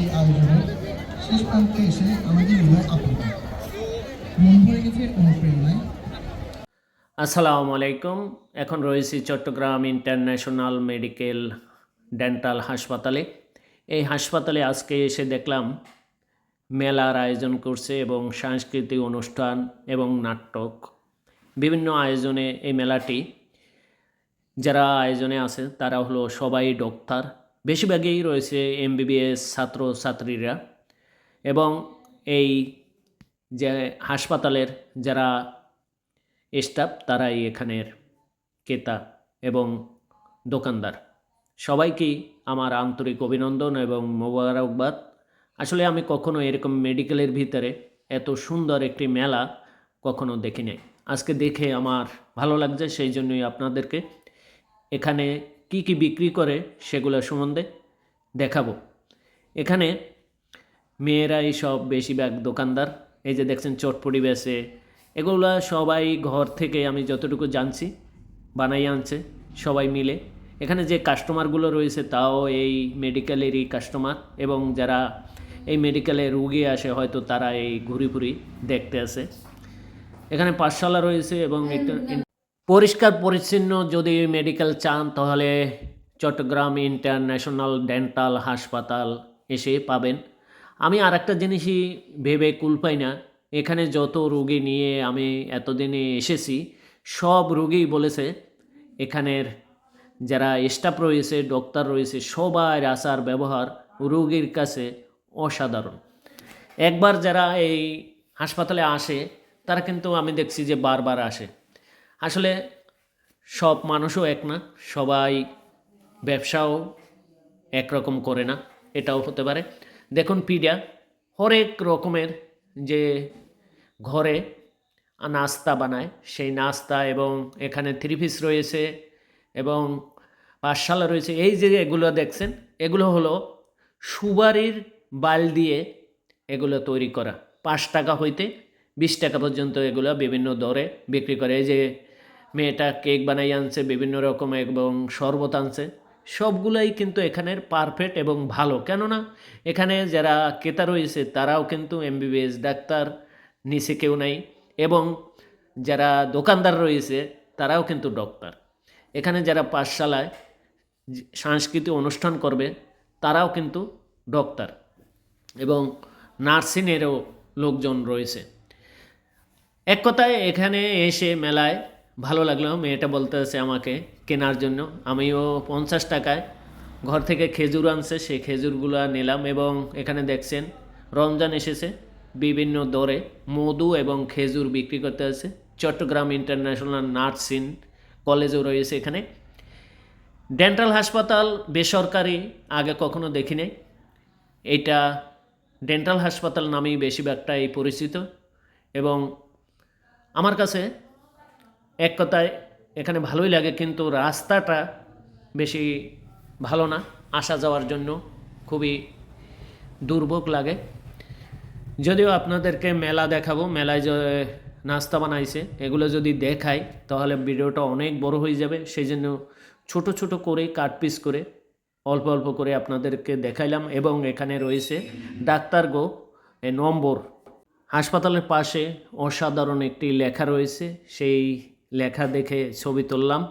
এই আয়োজনে শেষ প্রান্তে এসে আমাদের হৃদয় আপ্লুত মন ভরে গেছে অনুপ্রেরণায় আসসালামু আলাইকুম। এখন রয়েছি চট্টগ্রাম ইন্টারন্যাশনাল মেডিকেল ডেন্টাল হাসপাতালে। এই হাসপাতালে আজকে এসে দেখলাম মেলার আয়োজন করছে এবং সাংস্কৃতিক অনুষ্ঠান এবং নাটক। বিভিন্ন আয়োজনে এই মেলাটি, যারা আয়োজনে আছে তারা হলো সবাই ডক্টর। বেশিরভাগই রয়েছে এমবিবিএস ছাত্র ছাত্রীরা এবং এই যে হাসপাতালের যারা স্টাফ, তারাই এখানের ক্রেতা এবং দোকানদার। সবাইকেই আমার আন্তরিক অভিনন্দন এবং মোবারকবাদ। আসলে আমি কখনো এরকম মেডিকেলের ভিতরে এত সুন্দর একটি মেলা কখনো দেখি নাই আজকে দেখে আমার ভালো লাগছে, সেই জন্যই আপনাদেরকে এখানে কি কি বিক্রি করে সেগুলো সম্বন্ধে দেখাবো। এখানে মেয়েরাই সব বেশিরভাগ দোকানদার। এই যে দেখছেন চটপটি বেছে এগুলো সবাই ঘর থেকে আমি যতটুকু জানছি বানাই আনছে সবাই মিলে। এখানে যে কাস্টমারগুলো রয়েছে তাও এই মেডিকেলেরই কাস্টমার এবং যারা এই মেডিকেলে রুগী আসে হয়তো তারা এই ঘুরি ঘুরি দেখতে আসে। এখানে পাঠশালা রয়েছে এবং একটা পরিষ্কার পরিচ্ছন্ন যদি মেডিকেল চান, তাহলে চট্টগ্রাম ইন্টারন্যাশনাল ডেন্টাল হাসপাতাল এসে পাবেন। আমি আর একটা জিনিসই ভেবে কুল পাই না, এখানে যত রুগী নিয়ে আমি এতদিনে এসেছি, সব রুগী বলেছে, এখানের যারা স্টাফ রয়েছে ডক্টর রয়েছে, সবার আচার ব্যবহার রুগীর কাছে অসাধারণ। একবার যারা এই হাসপাতালে আসে, তারা কিন্তু আমি দেখছি যে বারবার আসে। আসলে সব মানুষও এক না, সবাই ব্যবসাও একরকম করে না, এটাও হতে পারে। দেখুন পিডিয়া, হরেক রকমের যে ঘরে নাস্তা বানায়, সেই নাস্তা এবং এখানে থ্রি পিস রয়েছে এবং পাঠশালা রয়েছে। এই যে এগুলো দেখছেন, এগুলো হলো সুবারির বাল দিয়ে এগুলো তৈরি করা। পাঁচ টাকা হইতে বিশ টাকা পর্যন্ত এগুলো বিভিন্ন দরে বিক্রি করে। এই যে মেয়েটা কেক বানাই আনছে, বিভিন্ন রকম এবং শরবত আনছে। সবগুলাই কিন্তু এখানের পারফেক্ট এবং ভালো। কেননা এখানে যারা ক্রেতা রয়েছে, তারাও কিন্তু এমবিবিএস ডাক্তার, নিচে কেউ নাই। এবং যারা দোকানদার রয়েছে, তারাও কিন্তু ডক্টর এখানে যারা পাঠশালায় সাংস্কৃতিক অনুষ্ঠান করবে, তারাও কিন্তু ডক্টর এবং নার্সিংয়েরও লোকজন রয়েছে। এক কথায় এখানে এসে মেলায় ভালো লাগল, মেয়েটা বলতেছে আমাকে কেনার জন্য। আমিও পঞ্চাশ টাকায় ঘর থেকে খেজুর আনছে, সেই খেজুরগুলো নিলাম এবং এখানে দেখছেন, রমজান এসেছে, বিভিন্ন দরে মধু এবং খেজুর বিক্রি করতে আছে। চট্টগ্রাম ইন্টারন্যাশনাল নার্সিং কলেজও রয়েছে এখানে। ডেন্টাল হাসপাতাল বেসরকারি, আগে কখনো দেখি নাই এটা ডেন্টাল হাসপাতাল নামেই বেশিরভাগটাই পরিচিত এবং আমার কাছে এক কথায় এখানে ভালোই লাগে, কিন্তু রাস্তাটা বেশি ভালো না। আসা যাওয়ার জন্য খুবই দুর্ভোগ লাগে। যদিও আপনাদেরকে মেলা দেখাবো, মেলায় নাস্তা বানাইছে, এগুলো যদি দেখাই, তাহলে ভিডিওটা অনেক বড় হয়ে যাবে। সেই জন্য ছোট ছোট করে কাট পিস করে অল্প অল্প করে আপনাদেরকে দেখাইলাম এবং এখানে রয়েছে ডাক্তার গো নম্বর। হাসপাতালের পাশে অসাধারণ একটি লেখা রয়েছে, সেই লেখা দেখে ছবি তুললাম।